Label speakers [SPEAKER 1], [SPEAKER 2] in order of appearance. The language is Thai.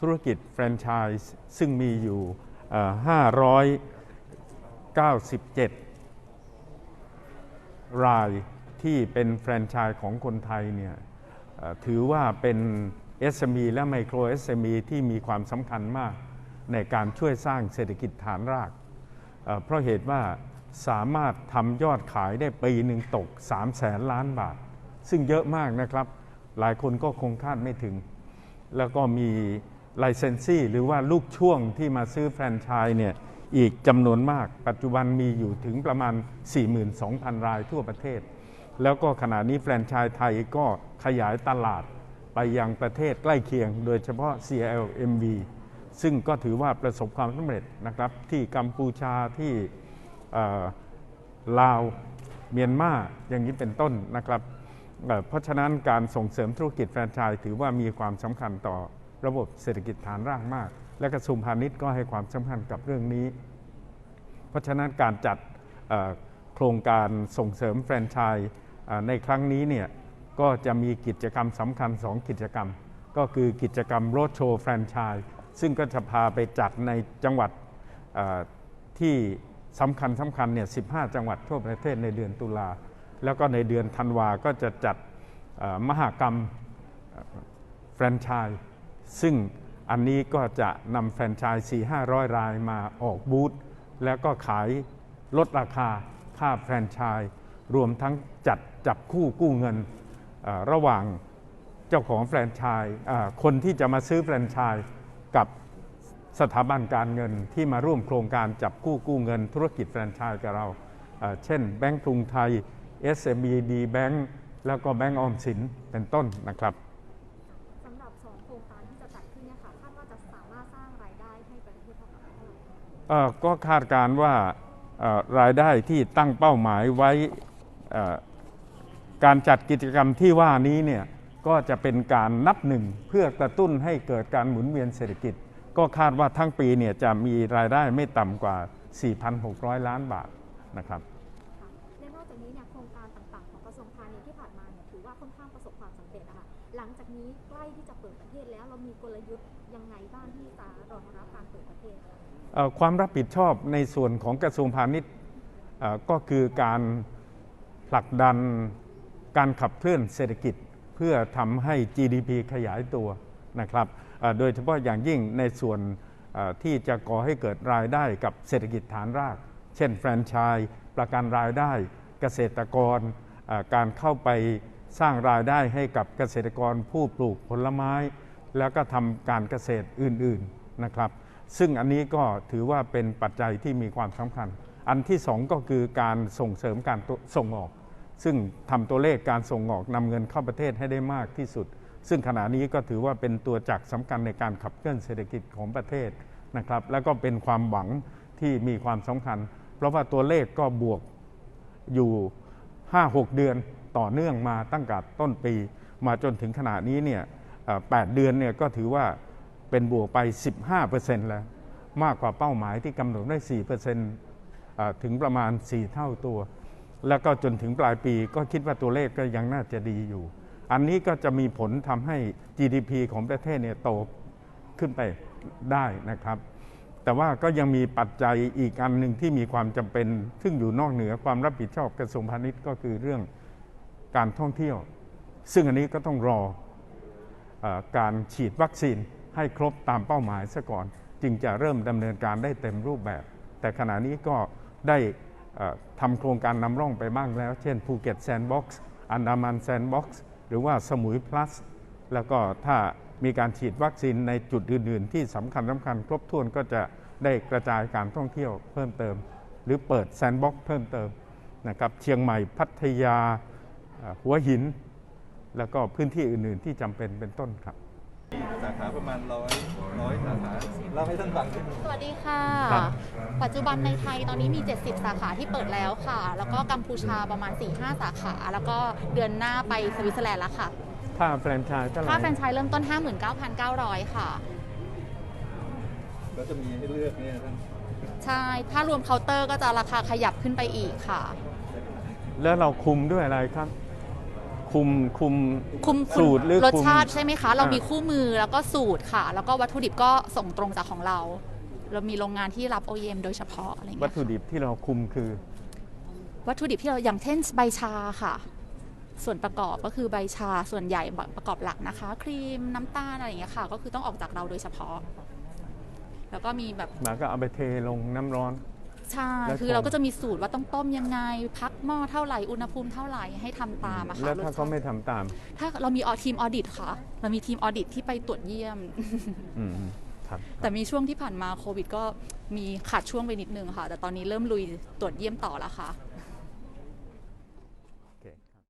[SPEAKER 1] ธุรกิจแฟรนไชส์ซึ่งมีอยู่เอ่อ597 รายที่เป็นแฟรนไชส์ของคนไทยเนี่ยถือว่าเป็น SME และไมโคร SME ที่มีความสำคัญมากในการช่วยสร้างเศรษฐกิจฐานรากเอ่อเพราะเหตุว่าสามารถทำยอดขายได้ปีหนึ่งตก3แสนล้านบาท ซึ่งเยอะมากนะครับ หลายคนก็คงคาดไม่ถึง แล้วก็มี ไลเซนซี่หรือว่าลูกช่วงที่มาซื้อแฟรนไชส์เนี่ยอีกจำนวนมาก ปัจจุบันมีอยู่ถึงประมาณ 42,000 รายทั่วประเทศ แล้วก็ขณะนี้แฟรนไชส์ไทยก็ขยายตลาดไปยังประเทศใกล้เคียง โดยเฉพาะ CLMV ซึ่งก็ถือว่าประสบความสำเร็จนะครับ ที่กัมพูชาที่ลาวเมียนมาอย่างนี้เป็นต้นนะครับ เพราะฉะนั้นการส่งเสริมธุรกิจแฟรนไชส์ถือว่ามีความสำคัญต่อ ระบบเศรษฐกิจฐานรากมาก และกระทรวงพาณิชย์ก็ให้ความสำคัญกับเรื่องนี้ เพราะฉะนั้นการจัดโครงการส่งเสริมแฟรนไชส์ในครั้งนี้เนี่ยก็จะมีกิจกรรมสำคัญ 2 กิจกรรม ก็คือกิจกรรมโรถโชว์แฟรนไชส์ซึ่งก็จะพาไปจัดในจังหวัดที่สำคัญสำคัญเนี่ย15 จังหวัดทั่วประเทศในเดือนตุลา แล้วก็ในเดือนธันวาก็จะจัดมหากรรมแฟรนไชส์ ซึ่งอันนี้ก็จะนำแฟรนไชส์ 4 500 รายมาออกบูธแล้วก็ขายลดราคาค่าแฟรนไชส์รวมทั้งจัดจับคู่กู้เงินระหว่างเจ้าของแฟรนไชส์คนที่จะมาซื้อแฟรนไชส์กับสถาบันการเงินที่มาร่วมโครงการจับกู้กู้เงินธุรกิจแฟรนไชส์กับเราเอ่อเช่นแบงก์กรุงไทย SMBD แบงก์แล้วก็แบงก์ออมสินเป็นต้นนะครับ
[SPEAKER 2] ก็คาดการ
[SPEAKER 1] ว่ารายได้ที่ตั้งเป้าหมายไว้การจัดกิจกรรมที่ว่านี้เนี่ยก็จะเป็นการนับหนึ่งเพื่อกระตุ้นให้เกิดการหมุนเวียนเศรษฐกิจ ก็คาดว่าทั้งปีเนี่ยจะมีรายได้ไม่ต่ำกว่า 4,600 ล้านบาทนะครับ
[SPEAKER 2] ล้ที่จะเปิดประเทศแล้วเรามีกลยุทธ์ยังไงบ้างที่จะรองรับการเปิดประเทศ
[SPEAKER 1] ความรับผิดชอบในส่วนของกระทรวงพาณิชย์ก็คือการผลักดันการขับเคลื่อนเศรษฐกิจเพื่อทำให้ GDP ขยายตัวนะครับโดยเฉพาะอย่างยิ่งในส่วนที่จะก่อให้เกิดรายได้กับเศรษฐกิจฐานราก เช่น แฟรนไชส์ประกันรายได้เกษตรกรการเข้าไป สร้างรายได้ให้กับเกษตรกรผู้ปลูกผลไม้ แล้วก็ทำการเกษตรอื่นๆนะครับ ซึ่งอันนี้ก็ถือว่าเป็นปัจจัยที่มีความสำคัญ อันที่สองก็คือการส่งเสริมการส่งออก ซึ่งทำตัวเลขการส่งออกนำเงินเข้าประเทศให้ได้มากที่สุด ซึ่งขณะนี้ก็ถือว่าเป็นตัวจักรสำคัญในการขับเคลื่อนเศรษฐกิจของประเทศนะครับ แล้วก็เป็นความหวังที่มีความสำคัญ เพราะว่าตัวเลขก็บวกอยู่ 5-6 เดือน ต่อเนื่องมาตั้งแต่ต้นปี มาจนถึงขณะนี้เนี่ยเอ่อ8เดือนเนี่ยก็ถือว่าเป็นบวกไป 15%แล้ว มากกว่าเป้าหมายที่กำหนดได้4%เอ่อถึงประมาณ 4 เท่าตัว แล้วก็จนถึงปลายปีก็คิดว่าตัวเลขก็ยังน่าจะดีอยู่ อันนี้ก็จะมีผลทำให้ GDP ของประเทศเนี่ยโตขึ้นไปได้นะครับแต่ว่าก็ยังมีปัจจัยอีกอันหนึ่งที่มีความจำเป็น ซึ่งอยู่นอกเหนือความรับผิดชอบกระทรวงพาณิชย์ก็คือเรื่อง การท่องเที่ยว ซึ่งอันนี้ก็ต้องรออการฉีดวัคซีนให้ครบตามเป้าหมายซะก่อน จึงจะเริ่มดำเนินการได้เต็มรูปแบบ แต่ขณะนี้ก็ได้ทำโครงการนำร่องไปบ้างแล้ว เช่นภูเก็ตแซนด์บ็อกซ์อันดามันแซนด์บ็อกซ์หรือว่าสมุยพลัสแล้วก็ถ้ามีการฉีดวัคซีนในจุดอื่น ๆ ที่สำคัญสำคัญครบถ้วนก็จะได้กระจายการท่องเที่ยวเพิ่มเติม หรือเปิดแซนด์บ็อกซ์เพิ่มเติมนะครับเชียงใหม่พัทยา หัวหิน แล้วก็พื้นที่อื่น ๆ ที่จำเป็นเป็นต้นครับ
[SPEAKER 3] สาขาประมาณร้อยร้อยสาขาเล่าให้ท่านฟังนิดนึง
[SPEAKER 4] สวัสดีค่ะ
[SPEAKER 1] ครับ
[SPEAKER 4] ปัจจุบันในไทยตอนนี้มี 70 สาขาที่เปิดแล้วค่ะ แล้วก็กัมพูชาประมาณ 4-5 สาขา แล้วก็เดือนหน้าไปสวิตเซอร์แลนด์แล้วค่ะ
[SPEAKER 1] ถ้าแฟรนไชส์เท่าไหร่
[SPEAKER 4] ค่าแฟรนไชส์เริ่มต้น 59,900 ค่ะ
[SPEAKER 3] แล้วจะมีให้เลือกเนี่ยท่าน
[SPEAKER 4] ใช่ ถ้ารวมเคาน์เตอร์ก็จะราคาขยับขึ้นไปอีกค่ะ
[SPEAKER 1] แล้วเราคุมด้วยอะไรครับ คุมคุม
[SPEAKER 4] คุม
[SPEAKER 1] สูตรหรือ
[SPEAKER 4] รส
[SPEAKER 1] คุม
[SPEAKER 4] ชาติใช่ไหมคะ เรา
[SPEAKER 1] อ่ามี
[SPEAKER 4] มีคู่มือแล้วก็สูตรค่ะ แล้วก็วัตถุดิบก็ส่งตรงจากของเรา เรามีโรงงานที่รับ OEM โดยเฉพาะอะไรอย่าง
[SPEAKER 1] วั
[SPEAKER 4] เงี้
[SPEAKER 1] ต
[SPEAKER 4] ย
[SPEAKER 1] ถุดิบที่เราคุมคือ
[SPEAKER 4] วัตถุดิบที่เราอย่างเช่นใบชาค่ะ ส่วนประกอบก็คือใบชาส่วนใหญ่ประกอบหลักนะคะ ครีมน้ำตาลอะไรอย่างเงี้ยค่ะ ก็คือต้องออกจากเราโดยเฉพาะ แล้วก็มีแบบ
[SPEAKER 1] หมาก็เอาไปเทลงน้ำร้อน
[SPEAKER 4] ใช่
[SPEAKER 1] แล้ว
[SPEAKER 4] คือ
[SPEAKER 1] ของ
[SPEAKER 4] เราก็จะมีสูตรว่าต้องต้มยังไง พักหม้อเท่าไหร่ อุณหภูมิเท่าไหร่ให้ทำตามอะค่ะ
[SPEAKER 1] แล้วถ้าร
[SPEAKER 4] สช
[SPEAKER 1] เขาไม่ทำตาม
[SPEAKER 4] ถ้าเรามีออทีมออดิตค่ะ เรามีทีมออดิตที่ไปตรวจเยี่ยม
[SPEAKER 1] อืมครับ
[SPEAKER 4] แต่มีช่วงที่ผ่านมาโควิด ก็มีขาดช่วงไปนิดนึงค่ะ แต่ตอนนี้เริ่มลุยตรวจเยี่ยมต่อแล้วค่ะ